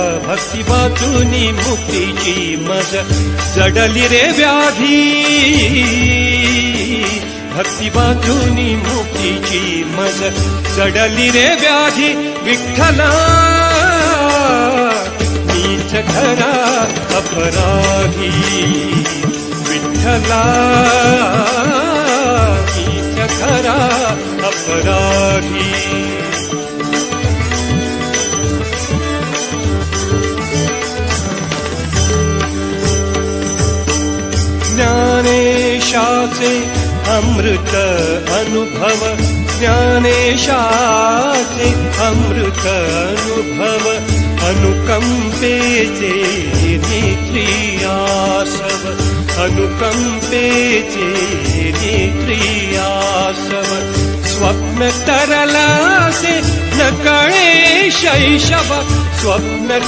भक्ती वाचूनी मुक्तीची मज जडली रे व्याधी. भक्ती वाचूनी मुक्तीची मज जडली रे व्याधी. विठ्ठला नीच खरा अपराधी. विठ्ठला अमृत अनुभव ज्ञानेशाचे अमृत अनुभव अनुकंपेचे नेत्रियासव अनुकंपेचे नेत्रियासव स्वप्न तरलासे न कळे शैशव स्वप्न